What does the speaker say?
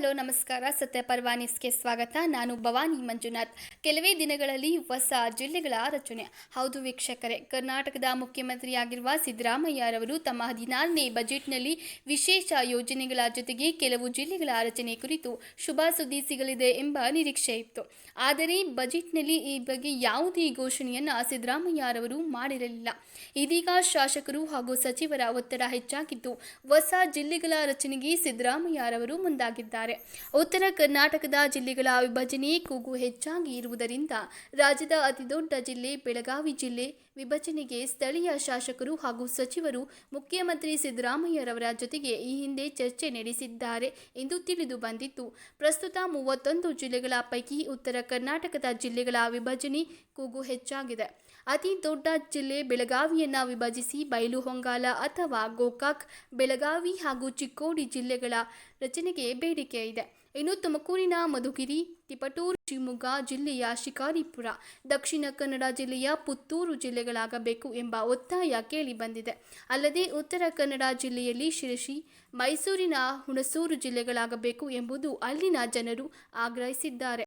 Hello, ನಮಸ್ಕಾರ. ಸತ್ಯ ಪರ್ವ ಸ್ವಾಗತ. ನಾನು ಭವಾನಿ ಮಂಜುನಾಥ್. ಕೆಲವೇ ದಿನಗಳಲ್ಲಿ ಹೊಸ ಜಿಲ್ಲೆಗಳ ರಚನೆ ಹೌದು ವೀಕ್ಷಕರೇ, ಕರ್ನಾಟಕದ ಮುಖ್ಯಮಂತ್ರಿಯಾಗಿರುವ ಸಿದ್ದರಾಮಯ್ಯರವರು ತಮ್ಮ ಹದಿನಾರನೇ ಬಜೆಟ್ನಲ್ಲಿ ವಿಶೇಷ ಯೋಜನೆಗಳ ಜೊತೆಗೆ ಕೆಲವು ಜಿಲ್ಲೆಗಳ ರಚನೆ ಕುರಿತು ಶುಭ ಸುದ್ದಿ ಸಿಗಲಿದೆ ಎಂಬ ನಿರೀಕ್ಷೆ ಇತ್ತು. ಆದರೆ ಬಜೆಟ್ನಲ್ಲಿ ಈ ಬಗ್ಗೆ ಯಾವುದೇ ಘೋಷಣೆಯನ್ನು ಸಿದ್ದರಾಮಯ್ಯರವರು ಮಾಡಿರಲಿಲ್ಲ. ಇದೀಗ ಶಾಸಕರು ಹಾಗೂ ಸಚಿವರ ಒತ್ತಡ ಹೆಚ್ಚಾಗಿದ್ದು, ಹೊಸ ಜಿಲ್ಲೆಗಳ ರಚನೆಗೆ ಸಿದ್ದರಾಮಯ್ಯರವರು ಮುಂದಾಗಿದ್ದಾರೆ. ಉತ್ತರ ಕರ್ನಾಟಕದ ಜಿಲ್ಲೆಗಳ ವಿಭಜನೆ ಕೂಗು ಹೆಚ್ಚಾಗಿ ಇರುವುದರಿಂದ ರಾಜ್ಯದ ಅತಿದೊಡ್ಡ ಜಿಲ್ಲೆ ಬೆಳಗಾವಿ ಜಿಲ್ಲೆ ವಿಭಜನೆಗೆ ಸ್ಥಳೀಯ ಶಾಸಕರು ಹಾಗೂ ಸಚಿವರು ಮುಖ್ಯಮಂತ್ರಿ ಸಿದ್ದರಾಮಯ್ಯರವರ ಜೊತೆಗೆ ಈ ಹಿಂದೆ ಚರ್ಚೆ ನಡೆಸಿದ್ದಾರೆ ಎಂದು ತಿಳಿದು ಬಂದಿತ್ತು. ಪ್ರಸ್ತುತ ಮೂವತ್ತೊಂದು ಜಿಲ್ಲೆಗಳ ಪೈಕಿ ಉತ್ತರ ಕರ್ನಾಟಕದ ಜಿಲ್ಲೆಗಳ ವಿಭಜನೆ ಕೂಗು ಹೆಚ್ಚಾಗಿದೆ. ಅತಿ ದೊಡ್ಡ ಜಿಲ್ಲೆ ಬೆಳಗಾವಿಯನ್ನು ವಿಭಜಿಸಿ ಬಯಲು ಹೊಂಗಾಲ ಅಥವಾ ಗೋಕಾಕ್, ಬೆಳಗಾವಿ ಹಾಗೂ ಚಿಕ್ಕೋಡಿ ಜಿಲ್ಲೆಗಳ ರಚನೆಗೆ ಬೇಡಿಕೆ ಇದೆ. ಇನ್ನು ತುಮಕೂರಿನ ಮಧುಗಿರಿ, ತಿಪಟೂರು, ಶಿವಮೊಗ್ಗ ಜಿಲ್ಲೆಯ ಶಿಕಾರಿಪುರ, ದಕ್ಷಿಣ ಕನ್ನಡ ಜಿಲ್ಲೆಯ ಪುತ್ತೂರು ಜಿಲ್ಲೆಗಳಾಗಬೇಕು ಎಂಬ ಒತ್ತಾಯ ಕೇಳಿ ಬಂದಿದೆ. ಅಲ್ಲದೆ ಉತ್ತರ ಕನ್ನಡ ಜಿಲ್ಲೆಯಲ್ಲಿ ಶಿರಸಿ, ಮೈಸೂರಿನ ಹುಣಸೂರು ಜಿಲ್ಲೆಗಳಾಗಬೇಕು ಎಂಬುದು ಅಲ್ಲಿನ ಜನರು ಆಗ್ರಹಿಸಿದ್ದಾರೆ.